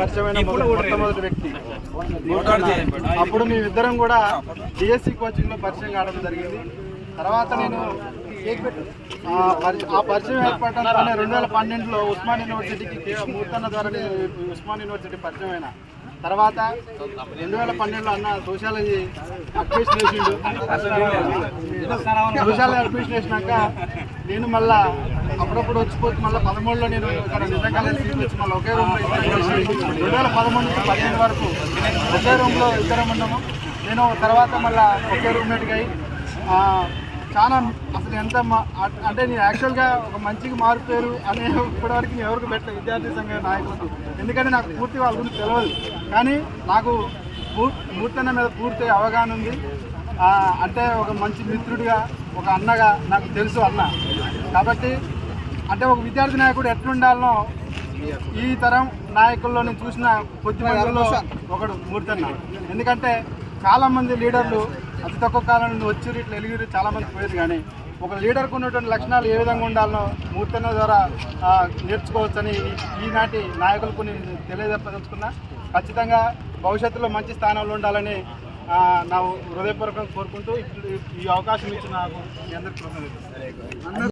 పరిచయమైన మొట్టమొదటి వ్యక్తి. అప్పుడు మేమిద్దరం కూడా డిఎస్సి కోచింగ్లో పరిచయం కావడం జరిగింది. తర్వాత నేను. ఆ పరి- ఆ పరిచయం ఏర్పడటంతోనే రెండు వేల పన్నెండులో ఉస్మాన్ యూనివర్సిటీకి మూర్తన్న ద్వారా నేను ఉస్మాన్ యూనివర్సిటీ పరిచయం అయినా తర్వాత రెండు వేల పన్నెండులో అన్న సోషాలజీ అడ్మిషన్ వేసిండు సోషాలజీ అడ్మిషన్ వేసినాక నేను మళ్ళా అప్పుడప్పుడు వచ్చిపోతే మళ్ళీ పదమూడులో నేను ఇక్కడ నిజంగా సీట్లు వచ్చి మళ్ళీ ఒకే రూమ్లో రెండు వేల పదమూడు నుంచి పదిహేను వరకు ఒకే రూమ్లో ఇద్దరం ఉన్నాము. నేను తర్వాత మళ్ళీ ఒకే రూమ్మేట్గా అయ్యి చాలా అసలు ఎంత అంటే నేను యాక్చువల్గా ఒక మంచిగా మారిపోయారు అనే ఇప్పటివరకు నేను ఎవరికి పెట్టలేదు. విద్యార్థి సంఘ నాయకులకు. ఎందుకంటే నాకు పూర్తి వాళ్ళ గురించి తెలియదు కానీ నాకు పూర్తన్న మీద పూర్తి అవగాహన ఉంది. అంటే ఒక మంచి మిత్రుడిగా ఒక అన్నగా నాకు తెలుసు అన్న. కాబట్టి అంటే ఒక విద్యార్థి నాయకుడు ఎట్లుండాలనో ఈ తరం నాయకుల్లో నేను చూసిన కొద్ది ఒకడు మూర్తన్న. ఎందుకంటే చాలామంది లీడర్లు అతి తక్కువ కాలం నుండి వచ్చి ఇట్లా ఎలిగిరి చాలామంది పోయేది కానీ ఒక లీడర్కు ఉన్నటువంటి లక్షణాలు ఏ విధంగా ఉండాలనో మూర్తన్న ద్వారా నేర్చుకోవచ్చని ఈ- ఈనాటి నాయకులకు నేను తెలియజెప్పదలుచుకున్నా. ఖచ్చితంగా భవిష్యత్తులో మంచి స్థానంలో ఉండాలని నా హృదయపూర్వకంగా కోరుకుంటూ ఇప్పుడు ఈ అవకాశం ఇచ్చిన నాకు మీ అందరికీ